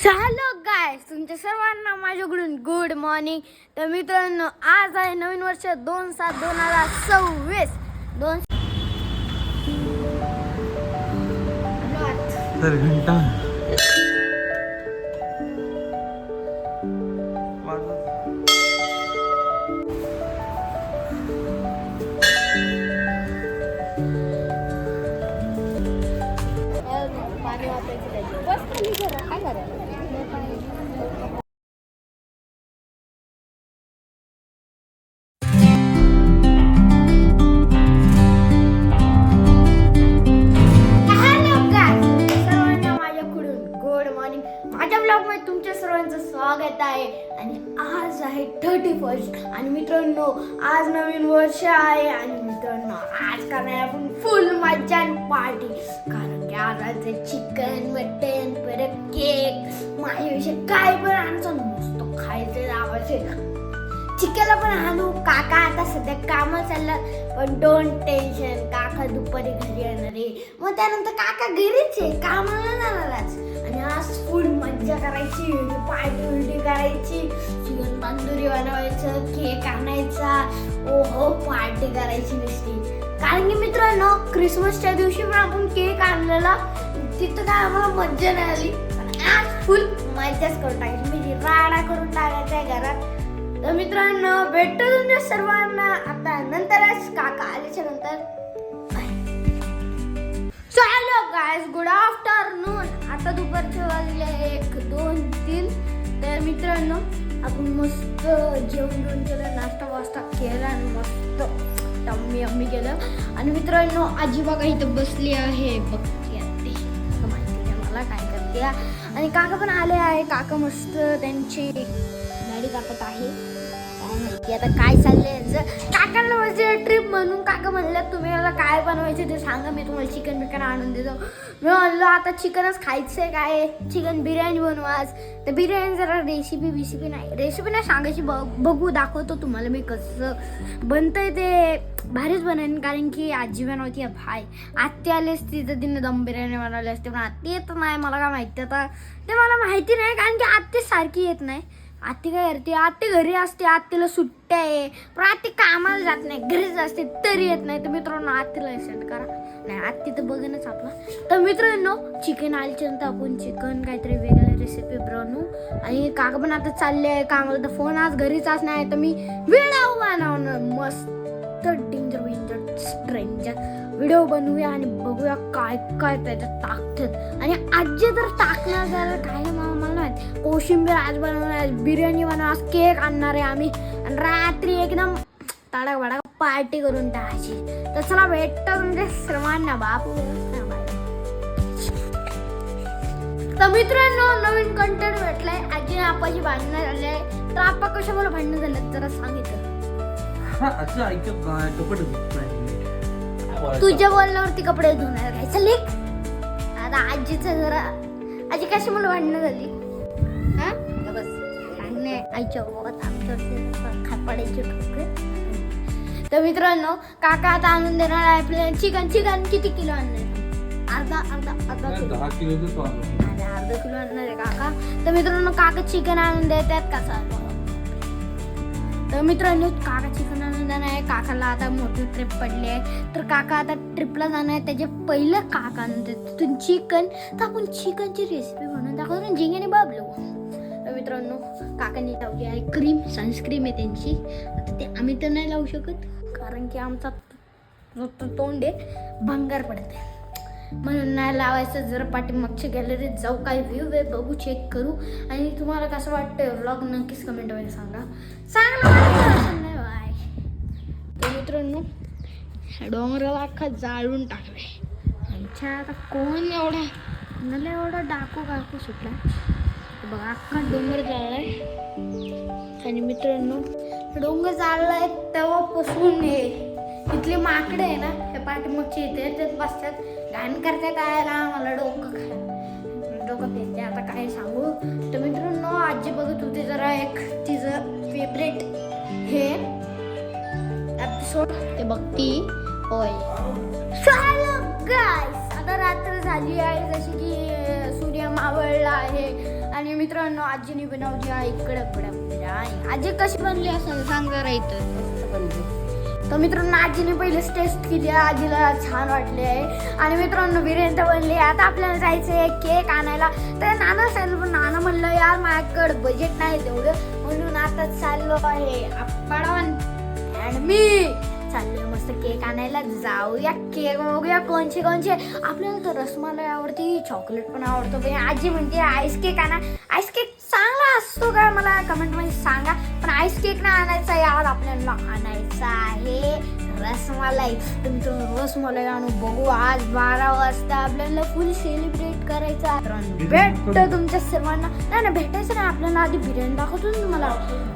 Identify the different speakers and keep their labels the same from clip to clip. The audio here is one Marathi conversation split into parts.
Speaker 1: हॅलो गाय तुमच्या सर्वांना माझ्याकडून गुड मॉर्निंग तर मित्रांनो आज आहे नवीन वर्ष दोन सात दोन हजार सव्वीस. दोन
Speaker 2: तर घंटा.
Speaker 1: स्वागत आहे. आणि आज आहे थर्टी फर्स्ट आणि मित्रांनो आज नवीन वर्ष आहे. आणि मित्रांनो आज करणार आपण फुल मज्जा पार्टी कारण की आज आहे चिकन मटन परत केक माझ्याविषयी काय पण आमचं नुसतं खायचं लावायचे चिकनला पण आणू. काका आता सध्या कामं चाललं पण डोंट टेन्शन काका दुपारी घरी येणार आहे. मग त्यानंतर काका घरीच आहे. कामाला जाणारच आज फूड फुल मज्जा करायची पार्टी उलटी करायची. चिकन तंदुरी बनवायचं केक आणायचा. ओ हो पार्टी करायची नुसती. कारण की मित्रांनो क्रिसमसच्या दिवशी पण आपण केक आणलेला. तिथं काय आम्हाला मज्जा नाही आली. पण आज फुल मज्जाच करून टाकायची. म्हणजे राडा करून टाकायचा आहे घरात. तर मित्रांनो भेटतो तुमच्या सर्वांना. आता नंतरच काका आल्याच्यानंतर. गायज गुड आफ्टरनून आता दुपारचे वाजले एक दोन तीन. तर मित्रांनो आपण मस्त जेवण घेऊन केलं नाश्ता वास्ता केला आणि मस्त टम्मी अम्मी केलं आणि मित्रांनो आजी बघा इथं बसली आहे. बघते ते माहिती नाही मला काय करते. आणि काका पण आले आहे. काका मस्त त्यांची गाडी कापत आहे आता काय चाललंय यांचं? काकांना म्हणजे ट्रिप म्हणून काका म्हणलं तुम्ही मला काय बनवायचं ते सांगा मी तुम्हाला चिकन बिकन आणून देतो. मी म्हणलं आता चिकनच खायचं आहे काय? चिकन बिर्याणी बनवा आज. तर बिर्याणी जरा रेसिपी बिसिपी नाही. रेसिपी नाही सांगायची बघ बघू दाखवतो तुम्हाला मी कसं बनतंय ते. भारीच बनेन कारण की आजी बनवती आहे भाय आत्ती आली असती तर तिने दम बिर्याणी बनवली असते पण आत्ती येत नाही मला काय माहिती आता. ते मला माहिती नाही कारण की आत्ती सारखी येत नाही. आत्ती काय करते? आत्ती घरी असते आत्तीला सुट्ट्या आहे. पण आत्ती कामाला जात नाही घरीच असते तरी येत नाही. तर मित्रांनो आत्तीला सेंड करा. नाही आत्ती तर बघणच आपला. तर मित्रांनो चिकन आल्याच्यानंतर आपण चिकन काहीतरी वेगळ्या रेसिपी बनवू. आणि काका पण आता चालले आहे कामाला तर फोन आज घरीच असणार तर मी व्हिडिओ बनवणार. मस्त डेंजर विंजर स्ट्रेंजर व्हिडिओ बनवूया आणि बघूया काय काय त्याच्यात टाकतात. आणि आजी जर टाकणार झालं काय मग मला कोशिंबीर आज बनवणार बिर्याणी बनवणार केक आणणार आहे आम्ही. आणि रात्री एकदम तडक बडक पार्टी करून टाकायची. तर चला भेटतो तुमच्या सर्वांना. बापू. तर मित्रांनो नवीन कंटेंट भेटलाय. आजी आपाची भांडणं झाले तर आपा कशामुळे भांडणं झालं जरा सांगितलं. तुझ्या बोलण्यावरती कपडे धुणार काय चल एक. आता आजीचं जरा आजी कशी मला भांडणं झाली? हा? का आईच्या आमच्यावरती ठोके. तर मित्रांनो काका आता आणून देणार आहे आपल्याला चिकन. चिकन किती किलो आणणार अर्धा अर्धा अर्धा
Speaker 2: नाही,
Speaker 1: किलो. आणि अर्धा किलो आणणार आहे काका. तर मित्रांनो काका चिकन आणून देतात कसा तर मित्रांनो काका चिकन आणून जाणार आहे. काकाला आता मोठी ट्रिप पडली आहे. तर काका आता ट्रिपला जाणार आहे. त्याचे पहिलं काका आणून देत तिथून चिकन तर आपण चिकनची रेसिपी बनवून दाखवतो. जिंगाने बाबलो. मित्रांनो काकांनी लावली आहे क्रीम सनस्क्रीम आहे त्यांची. आता ते आम्ही तर नाही लावू शकत कारण की आमचा तोंड आहे भंगार पडत आहे म्हणून नाही लावायचं जर पाठीमागच्या गॅलरीत जाऊ काय व्ह्यू आहे बघू चेक करू. आणि तुम्हाला कसं वाटतं व्लॉग नक्कीच कमेंटमध्ये सांगा. सांगा नाही बाय तर मित्रांनो डोंगराला अख्खा जाळून टाकलाय. आमच्या आता कोण एवढा मला एवढा डाकू काकू सुटला बघा अख्खा डोंगर जाळलाय. आणि मित्रांनो डोंगर जाळलाय तेव्हापासून हे इथली माकडे आहे ना हे पाठीमागचे इथे ते बसतात घाण करतात काय ना मला डोकं खा डोकं फिरते आता काय सांगू? तर मित्रांनो आजी बघत होती जरा एक तिचं फेवरेट हे एपिसोड ते बघती होय. आता रात्र झाली आहे जशी की सूर्य मावळला आहे. आणि मित्रांनो आजीने बनवली आहे इकडं आजी कशी बनली असेल सांग जरा इथं
Speaker 2: बनली.
Speaker 1: तर मित्रांनो आजीने पहिलेच टेस्ट केली आजीला छान वाटले आहे. आणि मित्रांनो बिर्याणी तर बनली आता आपल्याला जायचं आहे केक आणायला. तर नाना चाललो पण नाना म्हणलं यार माझ्याकडे बजेट नाही तेवढं. म्हणून आता चाललो आहे. आपण अँड मी. केक आणायला जाऊया. केक बघूया कोणचे कोणचे. आपल्याला तर रसमलाई आवडते चॉकलेट पण आवडतो. पण आजी म्हणते आईस केक आणा. आईस केक चांगला असतो का? मला कमेंटमध्ये सांगा. पण आईस केक ना आणायचा यार आपल्याला आणायचा आहे. रसमलाई. तर मित्रांनो रसमलाई आणू बघू. आज बारा वाजता आपल्याला फुल सेलिब्रेट करायचा भेटतं तुमच्या सर्वांना. नाही ना भेटायचं नाही. आपल्याला आधी बिर्याणी दाखवतो ना तुम्हाला.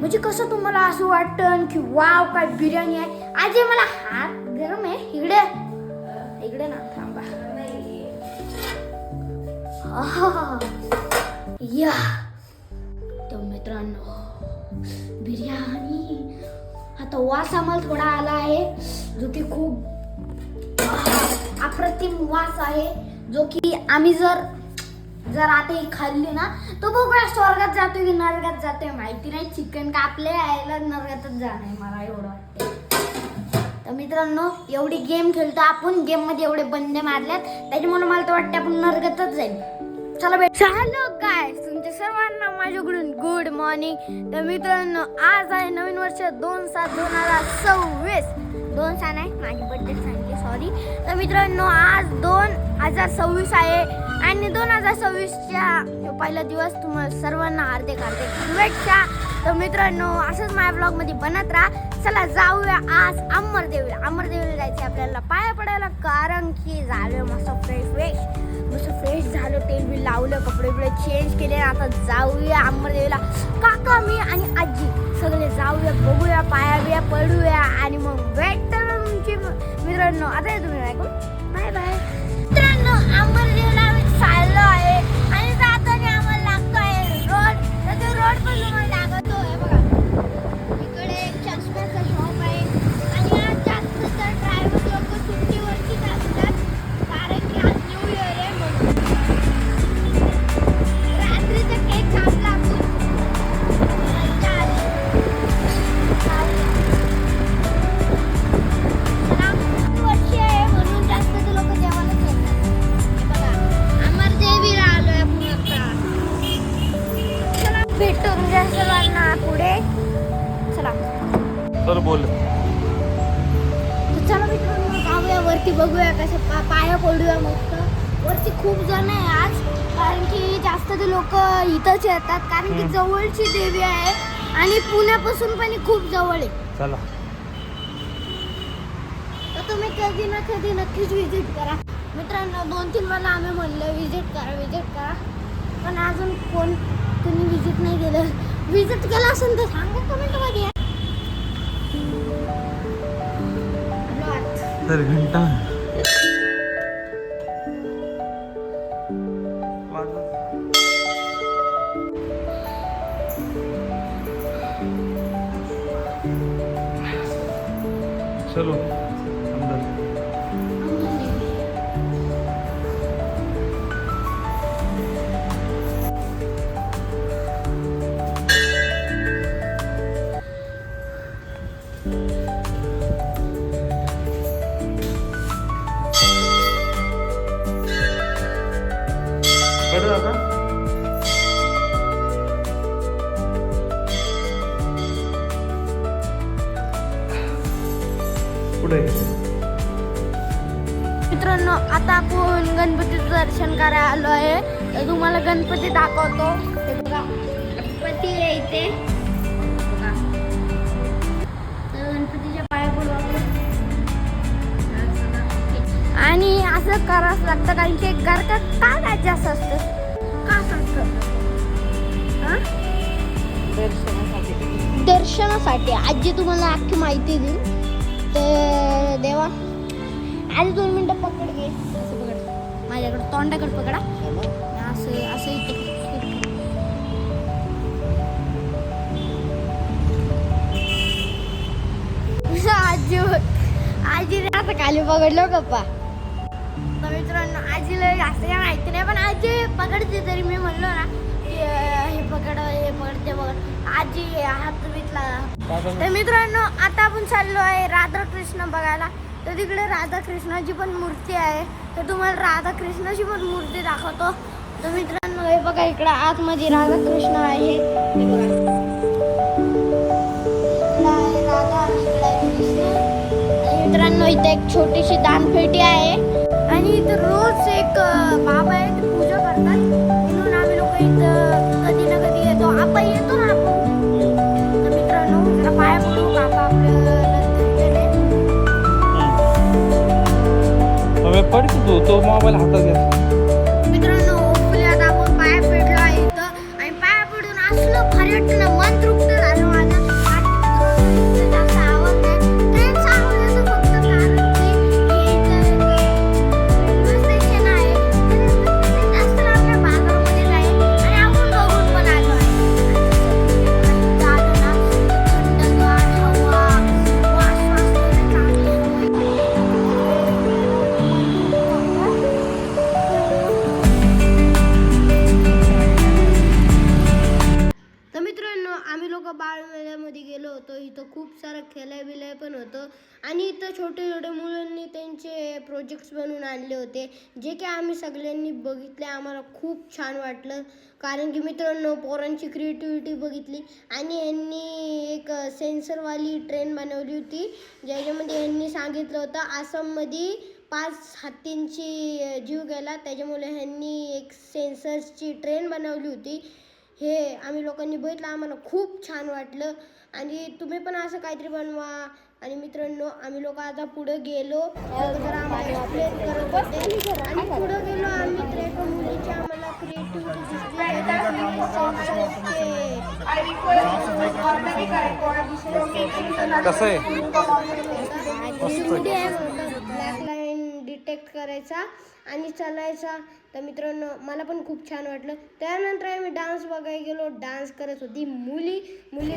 Speaker 1: म्हणजे कसं तुम्हाला असं वाटतं की वाव काय बिर्याणी आहे? आजी मला हात गरम आहे. इकडे. इकडे ना थांबा. या. तर मित्रांनो बिर्याणी आता वास आम्हाला थोडा आला आहे जो की खूप अप्रतिम वास आहे जो की आम्ही जर जर आता ही खाल्ली ना तो बघूया स्वर्गात जातोय की नरगात जातोय माहिती नाही. चिकन कापले यायला नरगातच जाणार मला एवढं वाटतं. तर मित्रांनो एवढी गेम खेळतो आपण. गेममध्ये एवढे बंदे मारल्यात. त्याच्यामुळे मला तर वाटतं आपण नरगतच जाईल. चला भेट हॅलो काय? तुमच्या सर्वांना माझ्याकडून गुड मॉर्निंग तर मित्रांनो आज आहे नवीन वर्ष दोन सात दोन हजार सव्वीस. दोन सहा नाही माझी बर्थडे सांगितली सॉरी तर मित्रांनो आज दोन हजार सव्वीस आहे. आणि दोन हजार सव्वीसच्या पहिला दिवस तुम्हाला सर्वांना हार्दिक हार्दिक शुभेच्छा. तर मित्रांनो असंच माझ्या ब्लॉगमध्ये बनत राहा. चला जाऊया आज अमरदेवीला अमरदेवीला जायचं आपल्याला पाया पडायला कारण की जाऊया मस्त फ्रेश फ्रेश मस्त फ्रेश झालं तेल बी लावलं कपडे बिडे चेंज केले आता जाऊया अंबरदेवीला काका मी आणि आजी सगळे जाऊया बघूया पाया बिया पडूया आणि मग भेटतं तुमची मित्रांनो आता आहे तुम्ही ऐकून बाय बाय मित्रांनो अंबरदेवीला आम्ही चाललो आहे आणि जाताना आम्हाला लागतो आहे रोड. तर तो रोड पण तुम्हाला भेटतो तुमच्या सर्वांना पुढे. चला.
Speaker 2: तर बोल.
Speaker 1: चला मित्रांनो जाऊया वरती बघूया कसं पा पाया पडूया मस्त. वरती खूप जण आहे आज कारण की जास्त ते लोक इथंच येतात कारण की. जवळची देवी आहे आणि पुण्यापासून पण ही खूप जवळ आहे.
Speaker 2: चला.
Speaker 1: तर तुम्ही कधी ना कधी नक्कीच विजिट करा. मित्रांनो दोन तीन वेळा आम्ही म्हणलं विजिट करा विजिट करा. पण अजून कोण कुणी विजिट नाही केलं. विजिट केलं असेल तर सांगा कमेंटमध्ये धन्यवाद
Speaker 2: तर घंटा. चलो. बरं दादा पुढे
Speaker 1: मित्रांनो आता आपण गणपतीचं दर्शन करायला आलो आहे. तर तुम्हाला गणपती दाखवतो. ते बघा. गणपती आहे इथे. असं करावंच लागतं कारण की घर का काय जास्त असतं. का असतं?
Speaker 2: दर्शनासाठी
Speaker 1: दर्शनासाठी. आजी तुम्हाला अख्खी माहिती देईल. तर देवा आधी दोन मिनटं पकड घे असं पकड. माझ्याकडे तोंडाकडे पकडा. असं असं इथे आजी आजीने आता खाली पकडलं पप्पा आजीला जास्त काय माहिती नाही पण आजी पकडते तरी मी म्हणलो ना की बघ आजी हात बितला तर मित्रांनो आता आपण चाललो आहे राधाकृष्ण बघायला. तर तिकडे राधाकृष्णाची पण मूर्ती आहे. तर तुम्हाला राधाकृष्णाची पण मूर्ती दाखवतो. तर मित्रांनो हे बघा इकडे आतमध्ये राधाकृष्ण आहे. आहे राधा मित्रांनो इथे एक छोटीशी दानपेटी आहे. आणि इथं रोज एक बाबा आहे ते पूजा करतात म्हणून आम्ही लोक इथं कधी ना कधी येतो आपण येतो ना आपण तर मित्रांनो जरा पाया पडू बाबा आपल्याला
Speaker 2: पडतो तो मोबाईल हातात घ्या
Speaker 1: खूप सारं खेळाय बिलाय पण होतं. आणि इथं छोटे छोटे मुलांनी त्यांचे प्रोजेक्ट्स बनवून आणले होते. जे की आम्ही सगळ्यांनी बघितले. आम्हाला खूप छान वाटलं. कारण की मित्रांनो पोरांची क्रिएटिव्हिटी बघितली. आणि यांनी एक सेन्सरवाली ट्रेन बनवली होती. ज्याच्यामध्ये यांनी सांगितलं होतं आसाममध्ये पाच हत्तींची जीव गेला. त्याच्यामुळे ह्यांनी एक सेन्सर्सची ट्रेन बनवली होती. हे आम्ही लोकांनी बघितलं. आम्हाला खूप छान वाटलं. आणि तुम्ही पण असं काहीतरी बनवा. आणि मित्रांनो आम्ही लोक आता पुढे गेलो. अगोदर आम्हाला explain करत होते. आणि पुढे गेलो आम्ही तर एका मुलीची आम्हाला क्रिएटिव्हिटी
Speaker 2: कसं आहे?
Speaker 1: डिटेक्ट करायचा. आणि चालायचा. तर मित्रांनो मला पण खूप छान वाटलं. त्यानंतर आम्ही डान्स बघायला गेलो. डान्स करत होती मुली. मुली